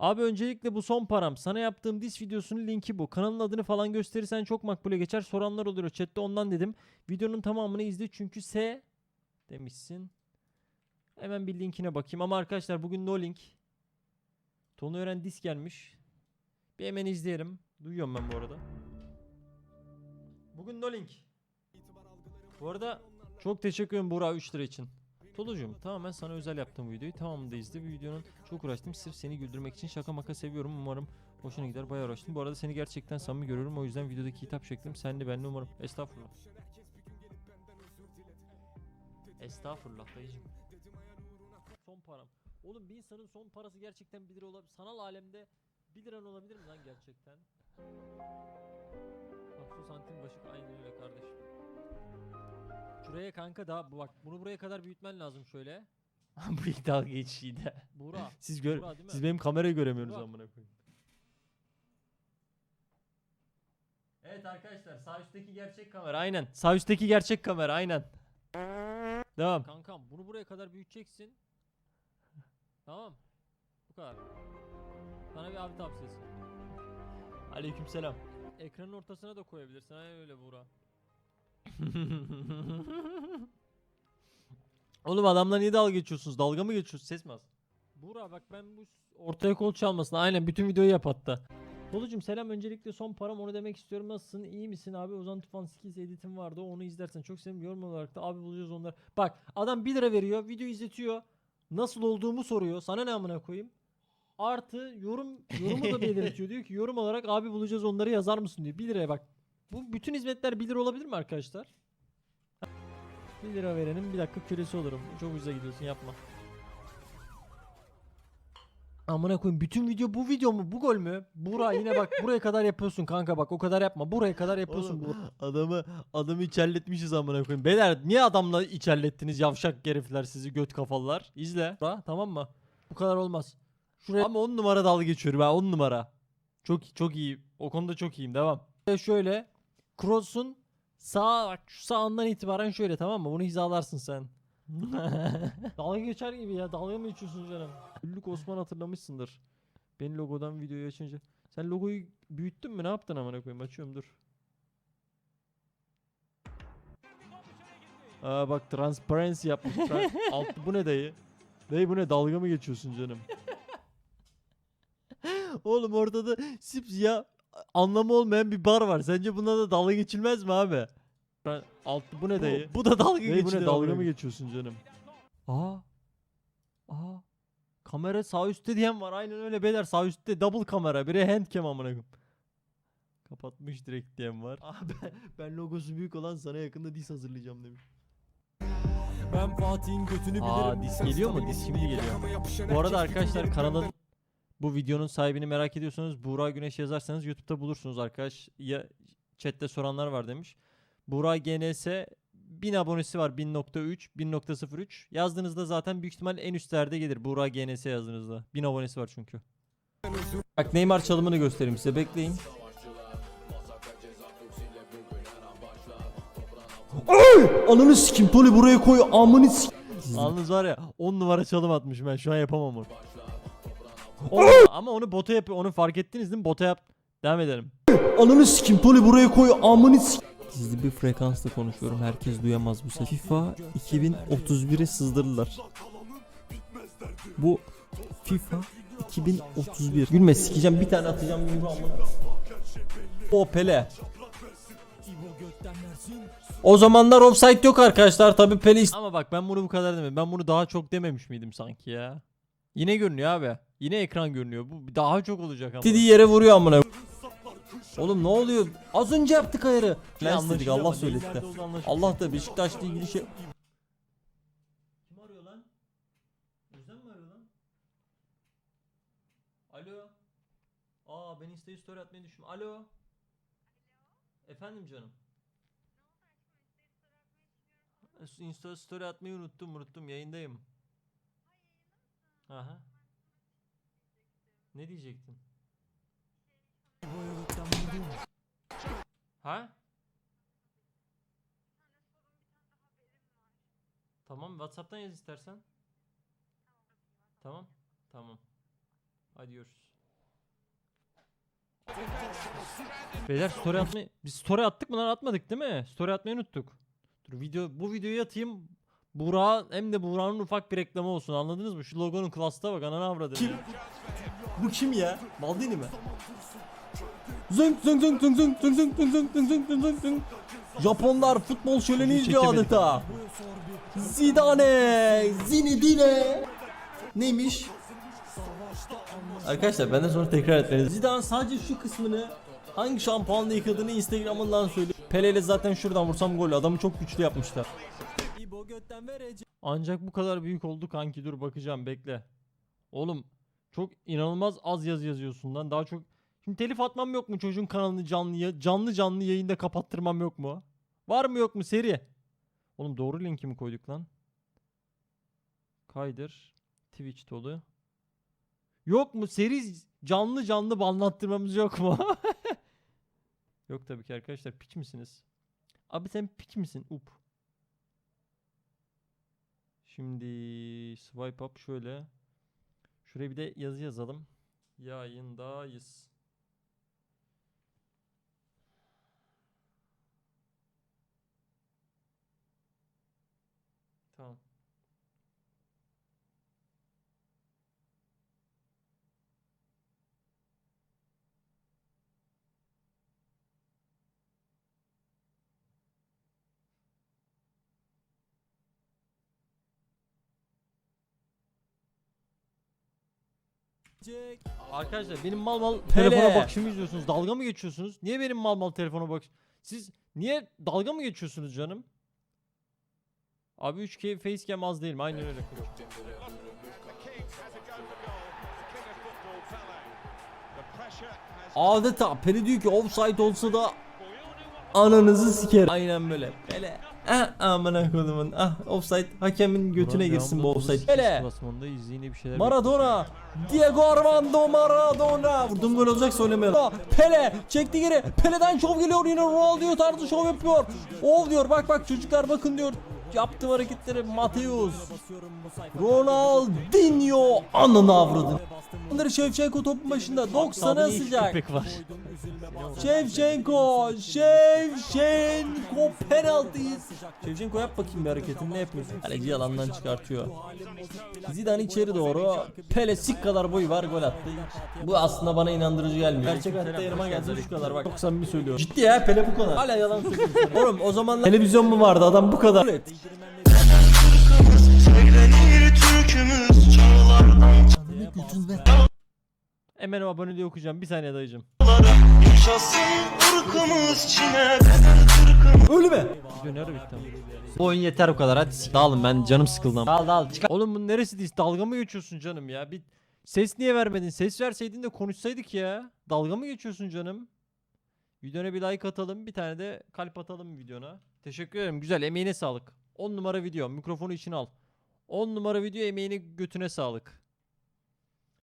Abi öncelikle bu son param. Sana yaptığım dis videosunun linki bu. Kanalın adını falan gösterirsen çok makbule geçer. Soranlar oluyor chatte ondan dedim. Videonun tamamını izle çünkü S demişsin. Hemen bir linkine bakayım ama arkadaşlar bugün no link. Tonu öğren dis gelmiş. Bir hemen izleyelim. Duyuyorum ben bu arada. Bugün no link. Bu arada çok teşekkür ederim Burak 3 lira için. Tolucuğum tamamen sana özel yaptığım bu videoyu tamamında izle. Bu videonun çok uğraştım. Sırf seni güldürmek için şaka maka seviyorum. Umarım hoşuna gider. Bayağı uğraştım. Bu arada seni gerçekten samimi görüyorum. O yüzden videodaki hitap şeklim senli benli umarım. Estağfurullah. Estağfurullah dayıcım. Son param. Oğlum bir insanın son parası gerçekten 1 lira olabilir. Sanal alemde 1 liran olabilir mi lan gerçekten? Bak şu santim başı aynen öyle kardeşim. Şuraya kanka daha bu bak bunu buraya kadar büyütmen lazım şöyle. bu ilk dalga geçişiydi. Buğra. Siz gör Buğra değil mi? siz benim kamerayı göremiyorsunuz Burak. amına koyayım. Evet arkadaşlar sağ üstteki gerçek kamera aynen. Sağ üstteki gerçek kamera aynen. Devam. Kankam bunu buraya kadar büyüteceksin. tamam. Bu kadar. Sana bir abi tavsiyesi. Aleykümselam. Ekranın ortasına da koyabilirsin. Aynen öyle Buğra. Oğlum adamla niye dalga geçiyorsunuz? Dalga mı geçiyorsunuz? Ses mi az? Buğra bak ben bu ortaya kol çalmasın. Aynen bütün videoyu yap hatta. Dolucum selam öncelikle son param onu demek istiyorum. Nasılsın? İyi misin abi? Ozan Tufan Skills editim vardı. Onu izlersen çok sevinirim. Yorum olarak da abi bulacağız onları. Bak adam 1 lira veriyor. Video izletiyor. Nasıl olduğumu soruyor. Sana ne amına koyayım? Artı yorum yorumu da belirtiyor. diyor ki yorum olarak abi bulacağız onları yazar mısın diyor. 1 liraya bak. Bu bütün hizmetler 1 lira olabilir mi arkadaşlar? 1 lira verenin bir dakika kölesi olurum. Çok ucuza gidiyorsun yapma. Amına koyayım bütün video bu video mu bu gol mü? Bura yine bak buraya kadar yapıyorsun kanka bak o kadar yapma. Buraya kadar yapıyorsun Oğlum, adamı adamı içerletmişiz amına koyayım. Beyler Niye adamla içerlettiniz yavşak herifler sizi göt kafalılar? İzle. Bura, tamam mı? Bu kadar olmaz. Şuraya ama 10 numara dalga geçiyorum ha 10 numara. Çok çok iyi. O konuda çok iyiyim. Devam. şöyle cross'un sağ bak şu sağından itibaren şöyle tamam mı? Bunu hizalarsın sen. dalga geçer gibi ya. Dalga mı geçiyorsun canım? Güllük Osman hatırlamışsındır. Beni logodan videoyu açınca. Sen logoyu büyüttün mü? Ne yaptın amına koyayım? Açıyorum dur. Aa bak transparency yapmış. Tra- Alt bu ne dayı? Dayı bu ne? Dalga mı geçiyorsun canım? Oğlum ortada sipsiyah anlamı olmayan bir bar var. Sence buna da dalga geçilmez mi abi? Tra- Alt bu ne dayı? Bu, bu da dalga Dayı bu ne dalga mı geçiyorsun canım? Aa. Aa. Kamera sağ üstte diyen var. Aynen öyle beyler sağ üstte double kamera. Biri handcam amına koyayım. Kapatmış direkt diyen var. Aa, ben, ben logosu büyük olan sana yakında dis hazırlayacağım demiş. Ben Fatih'in götünü Aa bilirim. dis Sen geliyor mu? Dis şimdi geliyor. Bu arada arkadaşlar kanalın bu videonun sahibini merak ediyorsanız Buğra Güneş yazarsanız YouTube'da bulursunuz arkadaş. Ya chatte soranlar var demiş. Buğra GNS 1000 abonesi var 1000.3 1000.03 yazdığınızda zaten büyük ihtimal en üstlerde gelir Buğra GNS yazdığınızda 1000 abonesi var çünkü. Bak Neymar çalımını göstereyim size bekleyin. Ananı sikim Toli buraya koy amını sikim. Yalnız var ya 10 numara çalım atmışım ben şu an yapamam onu. Ama onu bota yapıyor onu fark ettiniz değil mi bota yap. Devam edelim. Ananı sikim Toli buraya koy amını sikim. Gizli bir frekansla konuşuyorum. Herkes duyamaz bu sesi. FIFA 2031'e sızdırırlar. Bu FIFA 2031. Gülme sikeceğim bir tane atacağım yumruğu amına. O Pele. O zamanlar offside yok arkadaşlar tabi Pele Ama bak ben bunu bu kadar demedim. Ben bunu daha çok dememiş miydim sanki ya? Yine görünüyor abi. Yine ekran görünüyor. Bu daha çok olacak ama. Dediği yere vuruyor amına. Oğlum ne oluyor? Az önce yaptık ayarı. Lens dedik Allah söyletti. Allah da Beşiktaş'la ilgili şey. Kim arıyor lan? Özlem mi arıyor lan? Alo. Aa ben Insta'ya story atmayı düşündüm. Alo. Efendim canım. Insta story atmayı unuttum unuttum yayındayım. Aha. Ne diyecektin? Ha? Tamam WhatsApp'tan yaz istersen. Tamam. Tamam. Hadi görüşürüz. Beyler story atmayı... Biz story attık mı lan atmadık değil mi? Story atmayı unuttuk. Dur video bu videoyu atayım. Buğra hem de Buğra'nın ufak bir reklamı olsun anladınız mı? Şu logonun klasta bak ananı avradı. Kim? Bu kim ya? Maldini mi? Zınk zınk zınk zınk zınk zınk zınk zınk zınk zınk zınk zınk zınk. Japonlar futbol şöleni izliyor adeta. Zidane, Zinedine. Neymiş? Arkadaşlar benden sonra tekrar etmeniz. Zidane sadece şu kısmını hangi şampuanla yıkadığını Instagram'ından söylüyor. Pele ile zaten şuradan vursam gol. Adamı çok güçlü yapmışlar. Götten verecek. Ancak bu kadar büyük oldu kanki dur bakacağım bekle. Oğlum çok inanılmaz az yazı yazıyorsun lan. Daha çok Şimdi telif atmam yok mu çocuğun kanalını canlı canlı canlı yayında kapattırmam yok mu? Var mı yok mu seri? Oğlum doğru linki mi koyduk lan? Kaydır. Twitch dolu. Yok mu seri canlı canlı banlattırmamız yok mu? yok tabii ki arkadaşlar piç misiniz? Abi sen piç misin? Up. Şimdi swipe up şöyle. Şuraya bir de yazı yazalım. Yayındayız. Tamam. Arkadaşlar benim mal mal Pele. telefona bakışımı izliyorsunuz. Dalga mı geçiyorsunuz? Niye benim mal mal telefona bak? Siz niye dalga mı geçiyorsunuz canım? Abi 3K facecam az değil mi? Aynen öyle. Adeta Pele diyor ki offside olsa da ananızı siker. Aynen böyle. Pele. Ah amına kodumun. Ah offside hakemin götüne girsin bu offside. 38 Pele. Klasmanında izleyin bir şeyler Maradona. Diego Armando Maradona. Vurdum gol olacak söylemeyelim. Pele çekti geri. Pele'den şov geliyor yine Ronaldo tarzı şov yapıyor. Ov diyor bak bak çocuklar bakın diyor. Yaptığı hareketleri Mateus. Ronaldinho ananı avradın. Bunları Şevçenko topun başında 90'a Adını hiç sıcak. köpek var. Şevçenko, Şevçenko penaltıyız. Şevçenko yap bakayım bir hareketini ne yapıyorsun? Kaleci yalandan çıkartıyor. Zidane içeri doğru Pele sik kadar boyu var gol attı. Bu aslında bana inandırıcı gelmiyor. Gerçek hayatta yanıma gelse şu kadar bak. Çok samimi söylüyorum. Ciddi ya Pele bu kadar. Hala yalan söylüyorsun. Oğlum o zaman televizyon mu vardı adam bu kadar. Evet. Hemen aboneliği okuyacağım. Bir saniye dayıcım. Öyle mi? Video nerede bitti ama? Bu oyun yeter bu kadar hadi sik. Dağılın ben canım sıkıldı. Dağıl dağıl çıkar. Oğlum bu neresi değil? Dalga mı geçiyorsun canım ya? Bir ses niye vermedin? Ses verseydin de konuşsaydık ya. Dalga mı geçiyorsun canım? Videona bir like atalım. Bir tane de kalp atalım videona. Teşekkür ederim. Güzel. Emeğine sağlık. 10 numara video. Mikrofonu içine al. 10 numara video emeğine götüne sağlık.